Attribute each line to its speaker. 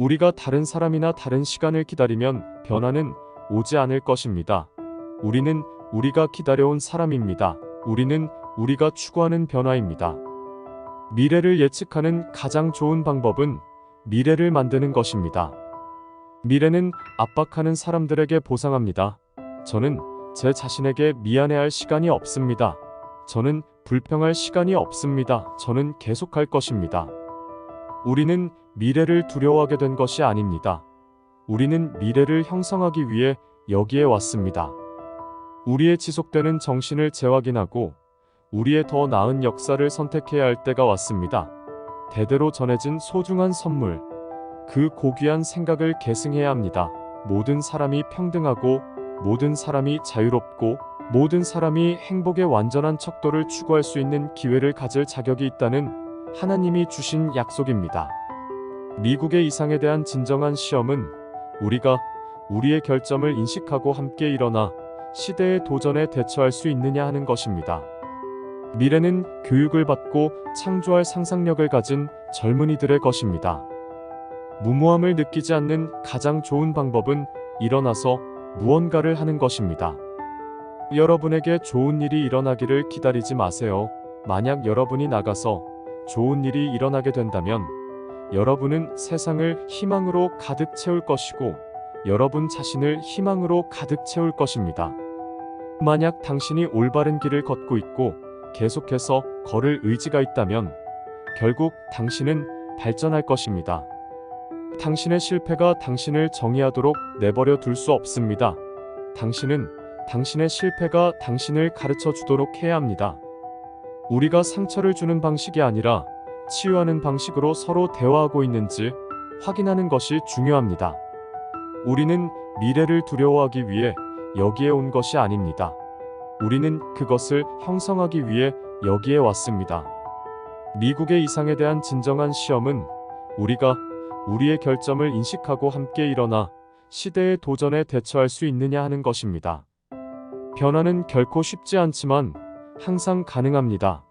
Speaker 1: 우리가 다른 사람이나 다른 시간을 기다리면 변화는 오지 않을 것입니다. 우리는 우리가 기다려온 사람입니다. 우리는 우리가 추구하는 변화입니다. 미래를 예측하는 가장 좋은 방법은 미래를 만드는 것입니다. 미래는 압박하는 사람들에게 보상합니다. 저는 제 자신에게 미안해할 시간이 없습니다. 저는 불평할 시간이 없습니다. 저는 계속할 것입니다. 우리는 미래를 두려워하게 된 것이 아닙니다. 우리는 미래를 형성하기 위해 여기에 왔습니다. 우리의 지속되는 정신을 재확인하고 우리의 더 나은 역사를 선택해야 할 때가 왔습니다. 대대로 전해진 소중한 선물, 그 고귀한 생각을 계승해야 합니다. 모든 사람이 평등하고 모든 사람이 자유롭고 모든 사람이 행복의 완전한 척도를 추구할 수 있는 기회를 가질 자격이 있다는 하나님이 주신 약속입니다. 미국의 이상에 대한 진정한 시험은 우리가 우리의 결점을 인식하고 함께 일어나 시대의 도전에 대처할 수 있느냐 하는 것입니다. 미래는 교육을 받고 창조할 상상력을 가진 젊은이들의 것입니다. 무모함을 느끼지 않는 가장 좋은 방법은 일어나서 무언가를 하는 것입니다. 여러분에게 좋은 일이 일어나기를 기다리지 마세요. 만약 여러분이 나가서 좋은 일이 일어나게 된다면 여러분은 세상을 희망으로 가득 채울 것이고 여러분 자신을 희망으로 가득 채울 것입니다. 만약 당신이 올바른 길을 걷고 있고 계속해서 걸을 의지가 있다면 결국 당신은 발전할 것입니다. 당신의 실패가 당신을 정의하도록 내버려 둘 수 없습니다. 당신은 당신의 실패가 당신을 가르쳐 주도록 해야 합니다. 우리가 상처를 주는 방식이 아니라 치유하는 방식으로 서로 대화하고 있는지 확인하는 것이 중요합니다. 우리는 미래를 두려워하기 위해 여기에 온 것이 아닙니다. 우리는 그것을 형성하기 위해 여기에 왔습니다. 미국의 이상에 대한 진정한 시험은 우리가 우리의 결점을 인식하고 함께 일어나 시대의 도전에 대처할 수 있느냐 하는 것입니다. 변화는 결코 쉽지 않지만 항상 가능합니다.